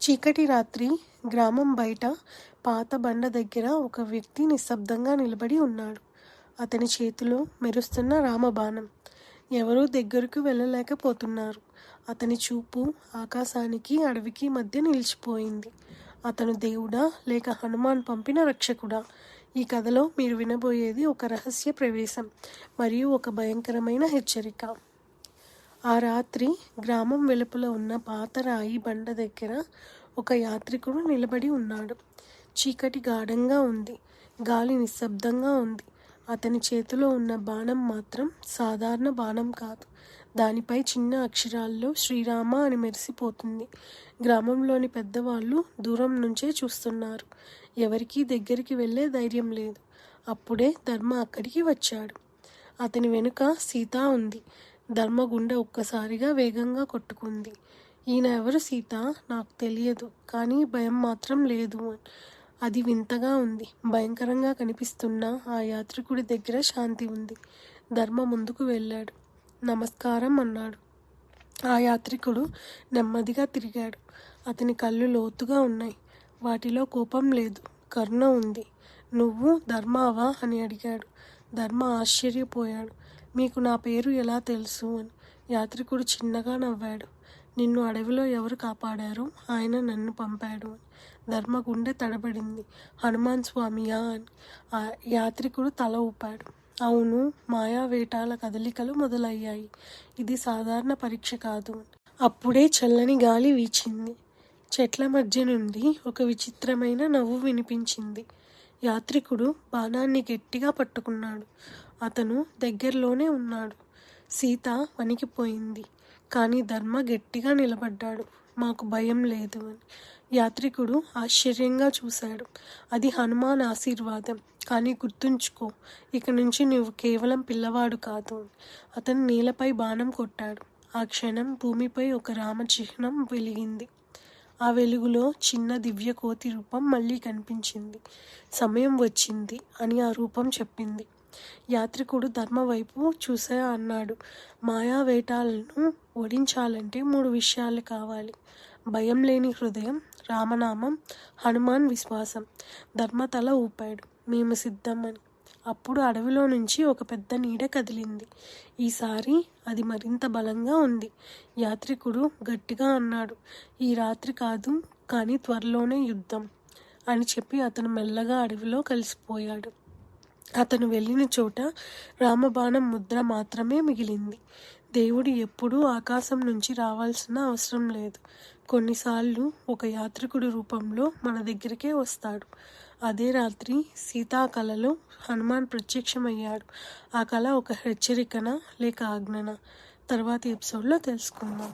చీకటి రాత్రి గ్రామం బయట పాత బండ దగ్గర ఒక వ్యక్తి నిశ్శబ్దంగా నిలబడి ఉన్నాడు. అతని చేతిలో మెరుస్తున్న రామబాణం. ఎవరూ దగ్గరకు వెళ్ళలేకపోతున్నారు. అతని చూపు ఆకాశానికి, అడవికి మధ్య నిలిచిపోయింది. అతను దేవుడా లేక హనుమాన్ పంపిన రక్షకుడా? ఈ కథలో మీరు వినబోయేది ఒక రహస్య ప్రవేశం మరియు ఒక భయంకరమైన హెచ్చరిక. ఆ రాత్రి గ్రామం వెలుపల ఉన్న పాత రాయి బండ దగ్గర ఒక యాత్రికుడు నిలబడి ఉన్నాడు. చీకటి గాఢంగా ఉంది. గాలి నిశ్శబ్దంగా ఉంది. అతని చేతిలో ఉన్న బాణం మాత్రం సాధారణ బాణం కాదు. దానిపై చిన్న అక్షరాల్లో శ్రీరామ అని మెరిసిపోతుంది. గ్రామంలోని పెద్దవాళ్ళు దూరం నుంచే చూస్తున్నారు. ఎవరికీ దగ్గరికి వెళ్ళే ధైర్యం లేదు. అప్పుడే ధర్మ అక్కడికి వచ్చాడు. అతని వెనుక సీత ఉంది. ధర్మ గుండె ఒక్కసారిగా వేగంగా కొట్టుకుంది. ఈయన ఎవరు సీత? నాకు తెలియదు. కానీ భయం మాత్రం లేదు. అది వింతగా ఉంది. భయంకరంగా కనిపిస్తున్న ఆ యాత్రికుడి దగ్గర శాంతి ఉంది. ధర్మ ముందుకు వెళ్ళాడు. నమస్కారం అన్నాడు. ఆ యాత్రికుడు నెమ్మదిగా తిరిగాడు. అతని కళ్ళు లోతుగా ఉన్నాయి. వాటిలో కోపం లేదు. కరుణ ఉంది. నువ్వు ధర్మావా అని అడిగాడు. ధర్మ ఆశ్చర్యపోయాడు. మీకు నా పేరు ఎలా తెలుసు? అని యాత్రికుడు చిన్నగా నవ్వాడు. నిన్ను అడవిలో ఎవరు కాపాడారు? ఆయన నన్ను పంపాడు అని ధర్మగుండె తడబడింది. హనుమాన్ స్వామియా? అని ఆ యాత్రికుడు తల ఊపాడు. అవును మాయా వేటాల కదలికలు మొదలయ్యాయి. ఇది సాధారణ పరీక్ష కాదు. అప్పుడే చల్లని గాలి వీచింది. చెట్ల మధ్య నుండి ఒక విచిత్రమైన నవ్వు వినిపించింది. యాత్రికుడు బాణాన్ని గట్టిగా పట్టుకున్నాడు. అతను దగ్గరలోనే ఉన్నాడు. సీత వణికిపోయింది. కానీ ధర్మ గట్టిగా నిలబడ్డాడు. మాకు భయం లేదు అని. యాత్రికుడు ఆశ్చర్యంగా చూశాడు. అది హనుమాన్ ఆశీర్వాదం. కానీ గుర్తుంచుకో ఇక నుంచి నువ్వు కేవలం పిల్లవాడు కాదు. అతను నేలపై బాణం కొట్టాడు. ఆ క్షణం భూమిపై ఒక రామచిహ్నం వెలిగింది. ఆ వెలుగులో చిన్న దివ్య కోతి రూపం మళ్ళీ కనిపించింది. సమయం వచ్చింది అని ఆ రూపం చెప్పింది. యాత్రికుడు ధర్మ వైపు చూసా అన్నాడు. మాయా వేటాలను ఓడించాలంటే మూడు విషయాలు కావాలి. భయం లేని హృదయం, రామనామం, హనుమాన్ విశ్వాసం. ధర్మతల ఊపాడు. మేము సిద్ధం అని. అప్పుడు అడవిలో నుంచి ఒక పెద్ద నీడ కదిలింది. ఈసారి అది మరింత బలంగా ఉంది. యాత్రికుడు గట్టిగా అన్నాడు. ఈ రాత్రి కాదు కానీ త్వరలోనే యుద్ధం అని చెప్పి అతను మెల్లగా అడవిలో కలిసిపోయాడు. అతను వెళ్ళిన చోట రామబాణం ముద్ర మాత్రమే మిగిలింది. దేవుడు ఎప్పుడూ ఆకాశం నుంచి రావాల్సిన అవసరం లేదు. కొన్నిసార్లు ఒక యాత్రికుడి రూపంలో మన దగ్గరికే వస్తాడు. అదే రాత్రి సీతా కళలో హనుమాన్ ప్రత్యక్షమయ్యాడు. ఆ కళ ఒక హెచ్చరికన లేక ఆజ్ఞనా? తర్వాతి ఎపిసోడ్లో తెలుసుకుందాం.